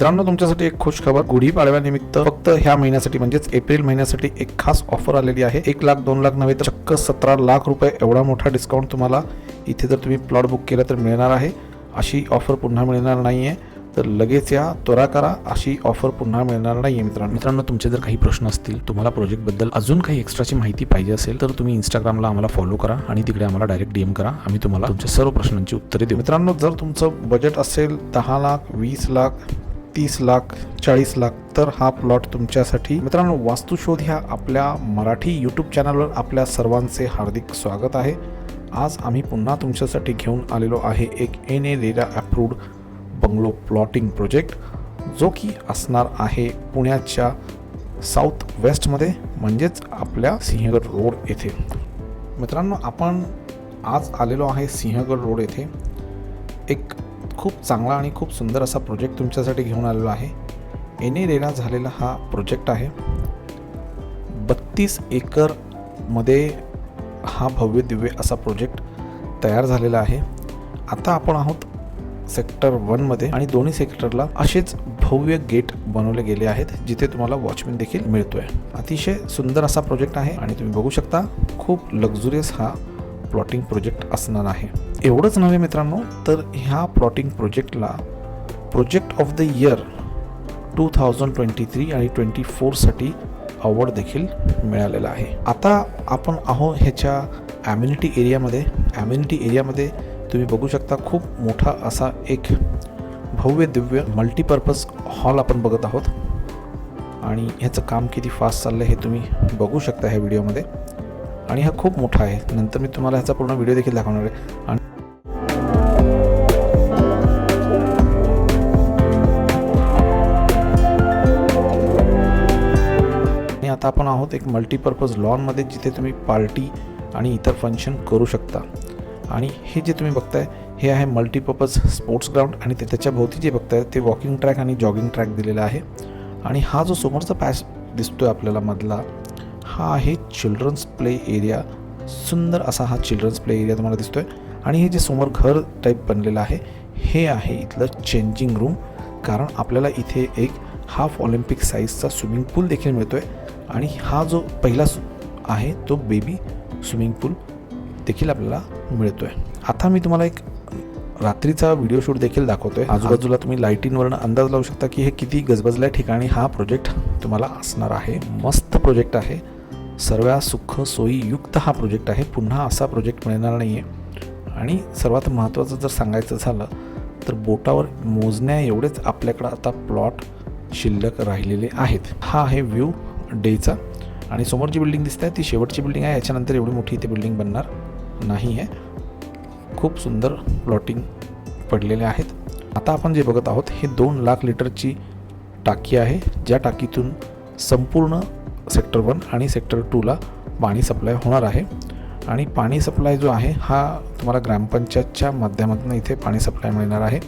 मित्रांनो तुमच्यासाठी एक खुश खबर. गुढीपाडव्यानिमित्त फक्त ह्या महिन्यासाठी म्हणजेच एप्रिल महिन्यासाठी एक खास ऑफर आलेली आहे. एक लाख दोन लाख नव्हे तर चक्क सतरा लाख रुपये एवढा मोठा डिस्काउंट तुम्हाला इथे जर तुम्ही प्लॉट बुक केला तर मिळणार आहे. अशी ऑफर पुन्हा मिळणार नाही आहे तर लगेच या त्वरा करा. अशी ऑफर पुन्हा मिळणार नाही आहे मित्रांनो. मित्रांनो तुमचे जर काही प्रश्न असतील तुम्हाला प्रोजेक्टबद्दल अजून काही एक्स्ट्राची माहिती पाहिजे असेल तर तुम्ही इंस्टाग्रामला आम्हाला फॉलो करा आणि तिकडे आम्हाला डायरेक्ट डीएम करा. आम्ही तुम्हाला तुमच्या सर्व प्रश्नांची उत्तरे देऊ. मित्रांनो जर तुमचं बजेट असेल दहा लाख वीस लाख तीस लाख चाळीस लाख तर हा प्लॉट तुमच्यासाठी. मित्रांनो वास्तुशोध ह्या आपल्या मराठी यूट्यूब चॅनलवर आपल्या सर्वांचे हार्दिक स्वागत आहे. आज आम्ही पुन्हा तुमच्यासाठी घेऊन आलेलो आहे एक N A RERA approved bungalow plotting project जो की असणार आहे पुण्याच्या साऊथ वेस्टमध्ये म्हणजेच आपल्या सिंहगड रोड येथे. मित्रांनो आपण आज आलेलो आहे सिंहगड रोड येथे. एक खूप चांगला आणि खूप सुंदर असा प्रोजेक्ट तुमच्यासाठी घेऊन आलेलो आहे. एन ए झालेला हा प्रोजेक्ट आहे. बत्तीस एकरमध्ये हा भव्य दिव्य असा प्रोजेक्ट तयार झालेला आहे. आता आपण आहोत सेक्टर वनमध्ये आणि दोन्ही सेक्टरला असेच भव्य गेट बनवले गेले आहेत जिथे तुम्हाला वॉचमॅन देखील मिळतोय. अतिशय सुंदर असा प्रोजेक्ट आहे आणि तुम्ही बघू शकता खूप लक्झुरियस हा प्लॉटिंग प्रोजेक्ट असणार आहे. एवढंच नव्हे मित्रांनो तर ह्या प्लॉटिंग प्रोजेक्टला project of the year two thousand twenty three आणि ट्वेंटी फोरसाठी अवॉर्ड देखील मिळालेला आहे. आता आपण आहो ह्याच्या ॲम्युनिटी एरियामध्ये ॲम्युनिटी एरियामध्ये तुम्ही बघू शकता खूप मोठा असा एक भव्य दिव्य मल्टीपर्पज हॉल आपण बघत आहोत. आणि ह्याचं काम किती फास्ट चाललं आहे हे तुम्ही बघू शकता ह्या व्हिडिओमध्ये आणि हा खूप मोठा आहे. नंतर मी तुम्हाला ह्याचा पूर्ण व्हिडिओ देखील दाखवणार आहे. आणि आता आपण आहोत एक मल्टीपर्पज लॉनमध्ये जिथे तुम्ही पार्टी आणि इतर फंक्शन करू शकता. आणि हे जे तुम्ही बघताय हे आहे मल्टीपर्पज स्पोर्ट्स ग्राउंड आणि ते त्याच्या भोवती जे बघताय ते वॉकिंग ट्रॅक आणि जॉगिंग ट्रॅक दिलेला आहे. आणि हा जो समोरचा पॅच दिसतोय आपल्याला मधला हा आहे चिल्ड्रन्स प्ले एरिया सुंदर असा हा चिल्ड्रन्स प्ले एरिया तुम्हाला दिसतोय. आणि हे जे समोर घर टाईप बनलेलं आहे हे आहे इथलं चेंजिंग रूम कारण आपल्याला इथे एक हाफ ऑलिम्पिक साईजचा स्विमिंग पूल देखील मिळतो आहे आणि हा जो पहिला सु- आहे तो बेबी स्विमिंग पूल देखील आपल्याला मिळतो आहे आता मी तुम्हाला एक रात्रीचा व्हिडिओ शूट देखील दाखवतोय. आजूबाजूला तुम्ही लाईटींवरनं अंदाज लावू शकता की हे किती गजबजल्या ठिकाणी हा प्रोजेक्ट तुम्हाला असणार आहे. मस्त प्रोजेक्ट आहे. सर्व सुख सोयीयुक्त हा प्रोजेक्ट आहे. पुन्हा असा प्रोजेक्ट मिळणार नाही आहे आणि सर्वात महत्त्वाचं जर सांगायचं झालं तर बोटावर मोजण्या एवढेच आपल्याकडं आता प्लॉट शिल्लक राहिलेले आहेत. हा आहे व्ह्यू डेचा आणि समोर जी बिल्डिंग दिसत आहे ती शेवटची बिल्डिंग आहे. याच्यानंतर एवढी मोठी इथे बिल्डिंग बनणार नाही आहे. खूप सुंदर प्लॉटिंग पडलेले आहेत. आता आपण जे बघत आहोत हे दोन लाख लिटरची टाकी आहे. ज्या टाकीतून संपूर्ण सेक्टर वन आणि सेक्टर टूला पाणी सप्लाय होणार आहे. आणि पाणी सप्लाय जो आहे हा तुम्हाला ग्रामपंचायतच्या माध्यमातून इथे पाणी सप्लाय मिळणार आहे.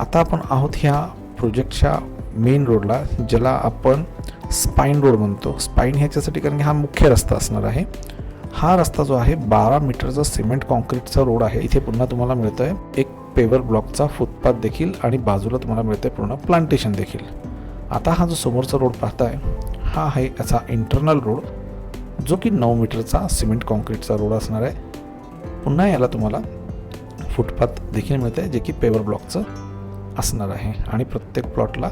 आता आपण आहोत ह्या प्रोजेक्टच्या मेन रोडला ज्याला आपण स्पाईन रोड म्हणतो. स्पाईन ह्याच्यासाठी कारण की हा मुख्य रस्ता असणार आहे. हा रस्ता जो आहे बारा मीटरचा सिमेंट कॉन्क्रीटचा रोड आहे. इथे पुन्हा तुम्हाला मिळतं आहे एक पेवर ब्लॉकचा फुटपाथ देखील आणि बाजूला तुम्हाला मिळतं आहे पूर्ण प्लांटेशन देखील. आता हा जो समोरचा रोड पाहताय हा आहे याचा इंटरनल रोड जो की नऊ मीटरचा सिमेंट कॉन्क्रीटचा रोड असणार आहे. पुन्हा याला तुम्हाला फुटपाथ देखील मिळतं आहे जे की पेवर ब्लॉकचं असणार आहे. आणि प्रत्येक प्लॉटला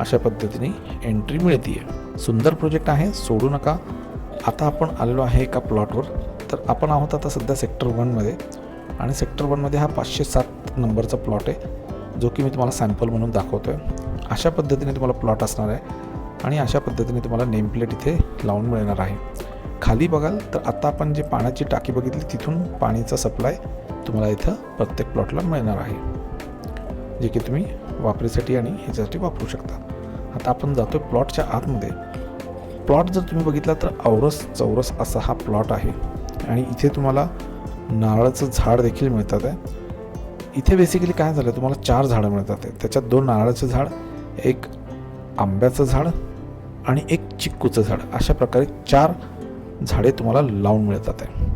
अशा पद्धतीने एंट्री मिळते आहे सुंदर प्रोजेक्ट आहे सोडू नका. आता आपण आलेलो आहे एका प्लॉटवर तर आपण आहोत आता सध्या सेक्टर वनमध्ये आणि सेक्टर वनमध्ये हा पाचशे सात नंबरचा प्लॉट आहे जो की मी तुम्हाला सॅम्पल म्हणून दाखवतो आहे अशा पद्धतीने तुम्हाला प्लॉट असणार आहे. आणि अशा पद्धतीने तुम्हाला नेम प्लेट इथे लावून मिळणार आहे. खाली बघाल तर आत्ता आपण जे पाण्याची टाकी बघितली तिथून पाणीचा सप्लाय तुम्हाला इथं प्रत्येक प्लॉटला मिळणार आहे. जे की तुम्ही वापरीसाठी आणि ह्याच्यासाठी वापरू शकता. आता आपण जातो प्लॉटच्या आतमध्ये. प्लॉट जर तुम्ही बघितला तर औरस चौरस असा हा प्लॉट आहे. आणि इथे तुम्हाला नारळाचं झाड देखील मिळतात आहे. इथे बेसिकली काय झालं तुम्हाला चार झाडं मिळतात आहे. त्याच्यात दोन नारळाचं झाड एक आंब्याचं झाड आणि एक चिक्कूचं झाड. अशा प्रकारे चार झाडे तुम्हाला लावून मिळतात. आहे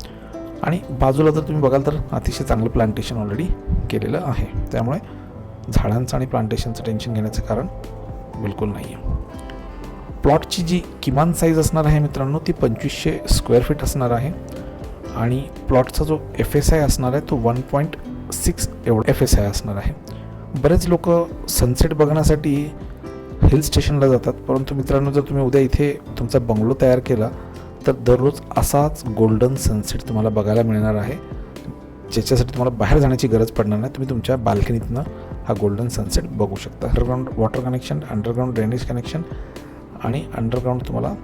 आणि बाजूला जर तुम्ही बघाल तर अतिशय चांगलं प्लांटेशन ऑलरेडी केलेलं आहे. त्यामुळे झाडांचं आणि प्लांटेशनचं टेन्शन घेण्याचं कारण बिलकुल नाही आहे प्लॉटची जी किमान साईज असणार आहे मित्रांनो ती पंचवीसशे स्क्वेअर फीट असणार आहे. आणि प्लॉटचा जो एफ एस आय असणार आहे तो वन पॉईंट सिक्स एवढा एफ एस आय असणार आहे. बरेच लोक सनसेट बघण्यासाठी हिल स्टेशनला जातात. परंतु मित्रांनो जर तुम्ही उद्या इथे तुमचा बंगलो तयार केला तर दररोज असाच गोल्डन सनसेट तुम्हाला बघायला मिळणार आहे. ज्याच्यासाठी तुम्हाला बाहेर जाण्याची गरज पडणार नाही. तुम्ही तुमच्या बाल्कनीतनं हा गोल्डन सनसेट बघू शकता. Underground water connection underground drainage connection आणि अंडरग्राऊंड तुम्हाला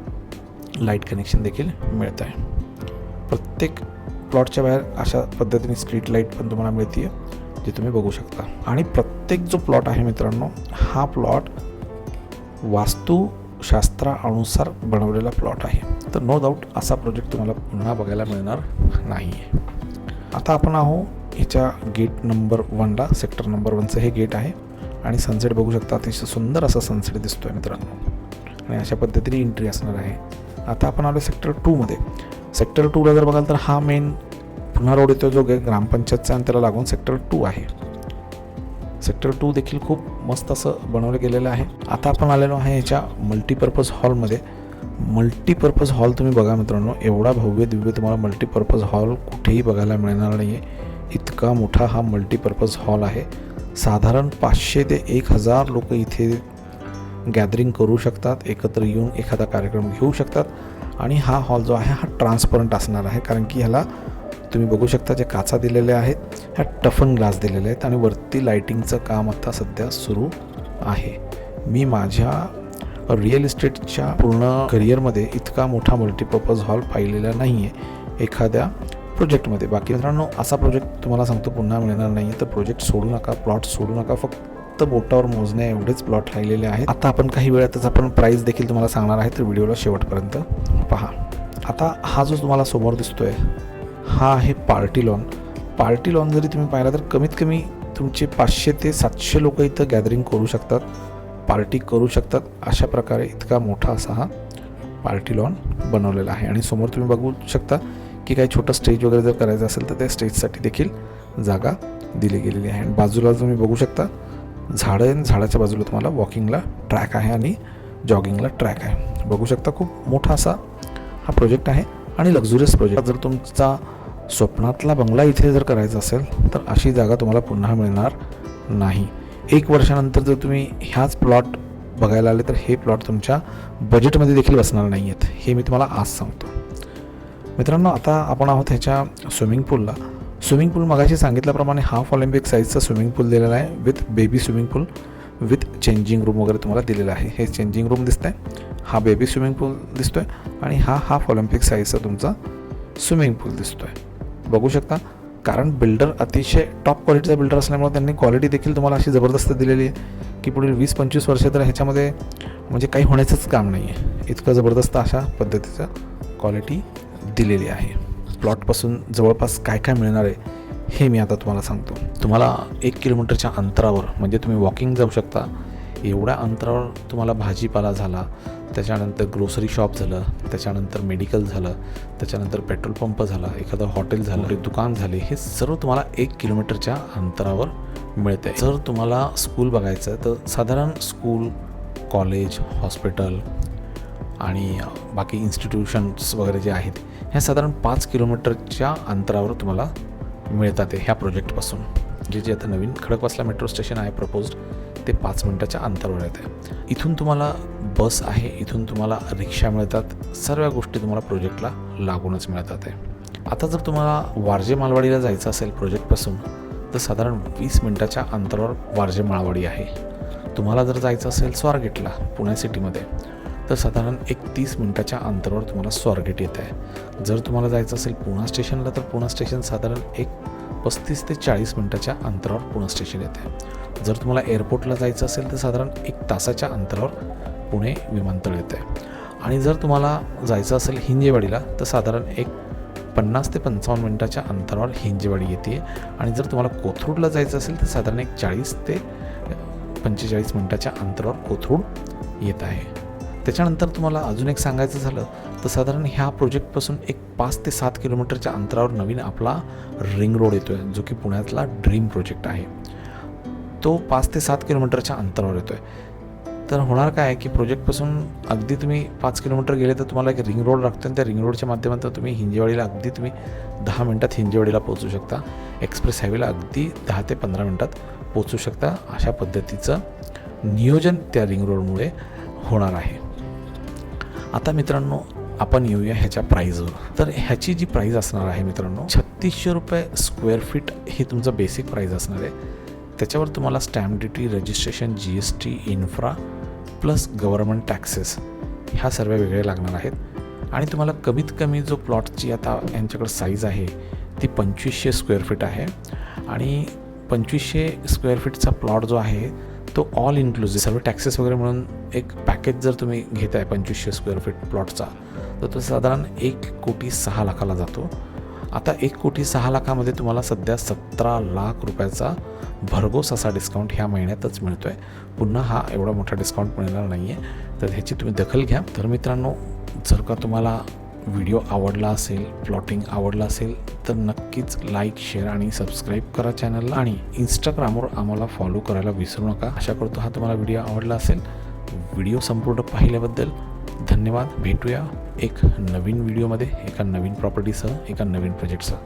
लाइट कनेक्शन देखील मिळत आहे. प्रत्येक प्लॉटच्या बाहेर अशा पद्धतीने स्ट्रीट लाइट पण तुम्हाला मिळते आहे जे तुम्ही बघू शकता. आणि प्रत्येक जो प्लॉट आहे मित्रांनो हा प्लॉट वास्तुशास्त्रानुसार बनवलेला प्लॉट आहे. तर नो डाऊट असा प्रोजेक्ट तुम्हाला पुन्हा बघायला मिळणार नाही आहे आता आपण आहो ह्याच्या गेट नंबर वनला सेक्टर नंबर वनचं हे गेट आहे. आणि सनसेट बघू शकता अतिशय सुंदर असा सनसेट दिसतो आहे मित्रांनो. आणि अशा पद्धतीने एंट्री असणार आहे. आता आपण आलो सेक्टर टूमध्ये सेक्टर टूला जर बघाल तर हा मेन पुन्हा रोड येतो जो गे- ग्रामपंचायतचा आणि त्याला लागून सेक्टर टू आहे. सेक्टर टू देखील खूप मस्त असं बनवलं गेलेलं आहे. आता आपण आलेलो आहे याच्या मल्टीपर्पज हॉलमध्ये मल्टीपर्पज हॉल तुम्ही बघा मित्रांनो एवढा भव्य दिव्य तुम्हाला मल्टीपर्पज हॉल कुठेही बघायला मिळणार नाही आहे इतका मोठा हा मल्टीपर्पज हॉल आहे. साधारण पाचशे ते एक हजार लोक इथे गॅदरिंग करू शकतात एकत्र येऊन एखादा कार्यक्रम घेऊ शकतात. आणि हा हॉल जो आहे हा ट्रान्सपरंट असणार आहे. कारण की ह्याला तुम्ही बघू शकता जे काचा दिलेल्या आहेत ह्या टफन ग्लास दिलेले आहेत आणि वरती लाईटिंगचं काम आता सध्या सुरू आहे. मी माझ्या रिअल इस्टेटच्या पूर्ण करिअरमध्ये इतका मोठा मल्टीपर्पज हॉल पाहिलेला नाही आहे एखाद्या प्रोजेक्टमध्ये. बाकी मित्रांनो असा प्रोजेक्ट तुम्हाला सांगतो पुन्हा मिळणार नाही आहे तर प्रोजेक्ट सोडू नका प्लॉट सोडू नका फक्त बोटावर मोजण्या एवढेच प्लॉट राहिलेले आहेत. आता आपण काही वेळातच आपण प्राईस देखील तुम्हाला सांगणार आहे तर व्हिडिओला शेवटपर्यंत पहा. आता हा जो तुम्हाला समोर दिसतोय हा आहे पार्टी लॉन. पार्टी लॉन जरी तुम्ही पाहिला तर कमीत कमी तुमचे पाचशे ते सातशे लोक इथं गॅदरिंग करू शकतात. पार्टी करू शकतात. अशा प्रकारे इतका मोठा असा हा पार्टी लॉन बनवलेला आहे. आणि समोर तुम्ही बघू शकता की काही छोटं स्टेज वगैरे जर करायचं असेल तर त्या स्टेजसाठी देखील जागा दिली गेलेली आहे. आणि बाजूला तुम्ही बघू शकता झाडं आहे आणि झाडाच्या बाजूला तुम्हाला वॉकिंगला ट्रॅक आहे आणि जॉगिंगला ट्रॅक आहे. बघू शकता खूप मोठा असा हा प्रोजेक्ट आहे आणि लक्झुरियस प्रोजेक्ट जर तुमचा स्वप्नातला बंगला इथे जर करायचा असेल तर अशी जागा तुम्हाला पुन्हा मिळणार नाही. एक वर्षानंतर जर तुम्ही ह्याच प्लॉट बघायला आले तर हे प्लॉट तुमच्या बजेटमध्ये देखील बसणार नाही आहेत हे मी तुम्हाला आज सांगतो. मित्रांनो आता आपण आहोत ह्याच्या स्विमिंग पूलला स्विमिंग पूल मगाशी सांगितल्याप्रमाणे हाफ ऑलिम्पिक साईजचा स्विमिंग पूल दिलेला आहे with baby swimming pool with changing room वगैरे तुम्हाला दिलेला आहे. हे चेंजिंग रूम दिसत आहे हा बेबी स्विमिंग पूल दिसतो आहे आणि हा हाफ ऑलिम्पिक साईजचा तुमचा स्विमिंग पूल दिसतो आहे बघू शकता. कारण बिल्डर अतिशय टॉप क्वालिटीचा बिल्डर असल्यामुळे त्यांनी क्वालिटी देखील तुम्हाला अशी जबरदस्त दिलेली आहे की पुढील वीस पंचवीस वर्ष तर ह्याच्यामध्ये म्हणजे काही होण्याचंच काम नाही आहे इतकं जबरदस्त अशा पद्धतीचं क्वालिटी दिलेली आहे. प्लॉटपासून जवळपास काय काय मिळणार आहे हे मी आता तुम्हाला सांगतो. तुम्हाला एक किलोमीटरच्या अंतरावर म्हणजे तुम्ही वॉकिंग जाऊ शकता एवढ्या अंतरावर तुम्हाला भाजीपाला झाला त्याच्यानंतर ग्रोसरी शॉप झालं त्याच्यानंतर मेडिकल झालं त्याच्यानंतर पेट्रोल पंप झाला एखादं हॉटेल झालं एक दुकान झाले हे सर्व तुम्हाला एक किलोमीटरच्या अंतरावर मिळते जर तुम्हाला स्कूल बघायचं तर साधारण स्कूल कॉलेज हॉस्पिटल आणि बाकी इन्स्टिट्यूशन्स वगैरे जे आहेत ह्या साधारण पाच किलोमीटरच्या अंतरावर तुम्हाला मिळतात आहे ह्या प्रोजेक्टपासून जे जे आता नवीन खडकवासला मेट्रो स्टेशन आहे प्रपोज्ड ते पाच मिनटाच्या अंतरावर येते आहे इथून तुम्हाला बस आहे इथून तुम्हाला रिक्षा मिळतात सर्व गोष्टी तुम्हाला प्रोजेक्टला लागूनच मिळतात आहे. आता जर तुम्हाला वारजे मालवाडीला जायचं असेल प्रोजेक्टपासून तर साधारण वीस मिनटाच्या अंतरावर वारजे माळवाडी आहे. तुम्हाला जर जायचं असेल स्वारगेटला पुणे सिटीमध्ये तर साधारण एक तीस मिनटाच्या अंतरावर तुम्हाला स्वारगेट येत आहे जर तुम्हाला जायचं असेल पुणा स्टेशनला तर पुणा स्टेशन साधारण एक पस्तीस ते चाळीस मिनटाच्या अंतरावर पुणे स्टेशन येत. आहे जर तुम्हाला एअरपोर्टला जायचं असेल तर साधारण एक तासाच्या अंतरावर पुणे विमानतळ येतं. आहे आणि जर तुम्हाला जायचं असेल हिंजेवाडीला तर साधारण एक पन्नास ते पंचावन्न मिनटाच्या अंतरावर हिंजेवाडी येते. आणि जर तुम्हाला कोथरूडला जायचं असेल तर साधारण एक चाळीस ते पंचेचाळीस मिनटाच्या अंतरावर कोथरूड येत आहे. त्याच्यानंतर तुम्हाला अजून एक सांगायचं झालं तर साधारण ह्या प्रोजेक्टपासून एक पाच ते सात किलोमीटरच्या अंतरावर नवीन आपला रिंग रोड येतो आहे जो की पुण्यातला ड्रीम प्रोजेक्ट आहे. तो पाच ते सात किलोमीटरच्या अंतरावर येतो आहे तर होणार काय आहे की प्रोजेक्टपासून अगदी तुम्ही पाच किलोमीटर गेले तर तुम्हाला एक रिंग रोड लागतो आणि त्या रिंग रोडच्या माध्यमातून तुम्ही हिंजेवाडीला अगदी तुम्ही दहा मिनटात हिंजेवाडीला पोहोचू शकता. एक्सप्रेस हायवेला अगदी दहा ते पंधरा मिनटात पोचू शकता. अशा पद्धतीचं नियोजन त्या रिंग रोडमुळे होणार आहे. आता मित्रांनो आपण येऊया ह्याच्या प्राईजवर तर ह्याची जी प्राईज असणार आहे मित्रांनो छत्तीसशे रुपये स्क्वेअर फीट ही तुमचं बेसिक प्राईज असणार आहे. त्याच्यावर तुम्हाला stamp duty registration G S T infra plus government taxes ह्या सर्व वेगळे लागणार आहेत. आणि तुम्हाला कमीत कमी जो प्लॉटची आता यांच्याकडे साईज आहे ती पंचवीसशे स्क्वेअर फीट आहे. आणि पंचवीसशे स्क्वेअर फीटचा प्लॉट जो आहे तो ऑल इन्क्लुझिव्ह सर्व टॅक्सेस वगैरे म्हणून एक पॅकेज जर तुम्ही घेताय पंचवीसशे स्क्वेअर फीट प्लॉटचा तर तो साधारण एक कोटी सहा लाखाला जातो. आता एक कोटी सहा लाखामध्ये तुम्हाला सध्या सतरा लाख रुपयाचा भरघोस असा डिस्काउंट ह्या महिन्यातच मिळतो आहे पुन्हा हा एवढा मोठा डिस्काउंट मिळणार नाही आहे तर ह्याची तुम्ही दखल घ्या. तर मित्रांनो जर का तुम्हाला व्हिडिओ आवडला असेल प्लॉटिंग आवडला असेल तर नक्कीच लाईक शेअर आणि सबस्क्राईब करा चॅनलला आणि इंस्टाग्रामवर आम्हाला फॉलो करायला विसरू नका. आशा करतो हा तुम्हाला व्हिडिओ आवडला असेल. व्हिडिओ संपूर्ण पाहिल्याबद्दल धन्यवाद. भेटूया एक नवीन व्हिडिओमध्ये एका नवीन प्रॉपर्टीसह एका नवीन प्रोजेक्टसह